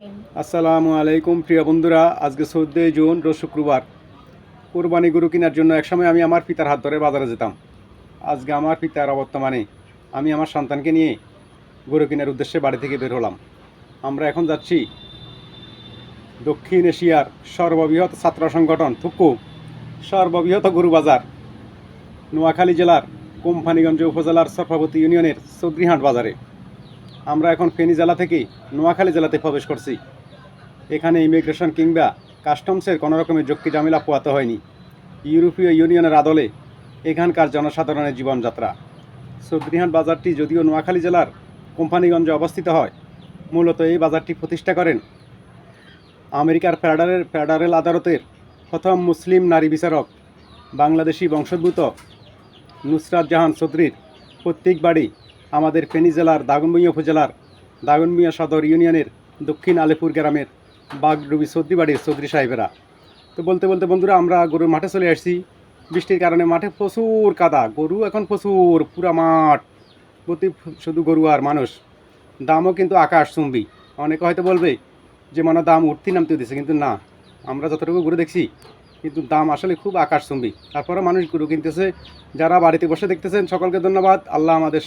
আসসালামু আলাইকুম প্রিয় বন্ধুরা। আজকে চোদ্দোই জুন, রোজ শুক্রবার। কোরবানি গরু কেনার জন্য একসময় আমি আমার পিতার হাত ধরে বাজারে যেতাম। আজকে আমার পিতার অবর্তমানে আমি আমার সন্তানকে নিয়ে গরু কেনার উদ্দেশ্যে বাড়ি থেকে বের হলাম। আমরা এখন যাচ্ছি দক্ষিণ এশিয়ার সর্ববৃহৎ ছাত্র সংগঠন থুকু সর্ববৃহৎ গরু বাজার। নোয়াখালী জেলার কোম্পানিগঞ্জ উপজেলার সরফাবতী ইউনিয়নের চৌধুরীহাট বাজারে। আমরা এখন ফেনী জেলা থেকে নোয়াখালী জেলাতে প্রবেশ করছি। এখানে ইমিগ্রেশন কিংবা কাস্টমসের কোনো রকমের যুক্তি জামিলা পোয়াতে হয়নি। ইউরোপীয় ইউনিয়নের আদলে এখানকার জনসাধারণের জীবনযাত্রা। চৌধুরীহাট বাজারটি যদিও নোয়াখালী জেলার কোম্পানিগঞ্জে অবস্থিত হয়, মূলত এই বাজারটি প্রতিষ্ঠা করেন আমেরিকার ফেডারেল ফেডারেল আদালতের প্রথম মুসলিম নারী বিচারক, বাংলাদেশি বংশোদ্ভূত নুসরাত জাহান চৌধুরীর প্রত্যেক বাড়ি আমাদের ফেনী জেলার দাগনভূঞা উপজেলার দাগনভূঞা সদর ইউনিয়নের দক্ষিণ আলিপুর গ্রামের বাগডুবি চৌধুরী বাড়ির চৌধুরী সাহেবেরা। তো বলতে বলতে বন্ধুরা, আমরা গরুর মাঠে চলে আসছি। বৃষ্টির কারণে মাঠে প্রচুর কাদা, গরু এখন প্রচুর, পুরা মাঠ। প্রতি শুধু গরু আর মানুষ। দামও কিন্তু আকাশ চুম্বি অনেকে হয়তো বলবে যে মানে দাম উঠতে নামতে দিছে। কিন্তু না, আমরা যতটুকু গরু দেখছি, কিন্তু দাম আসলে খুব আকাশচুম্বী। তারপরে মানুষ গরু কিনতেছে। যারা বাড়িতে বসে দেখতেছেন, সকলকে ধন্যবাদ। আল্লাহ আমাদের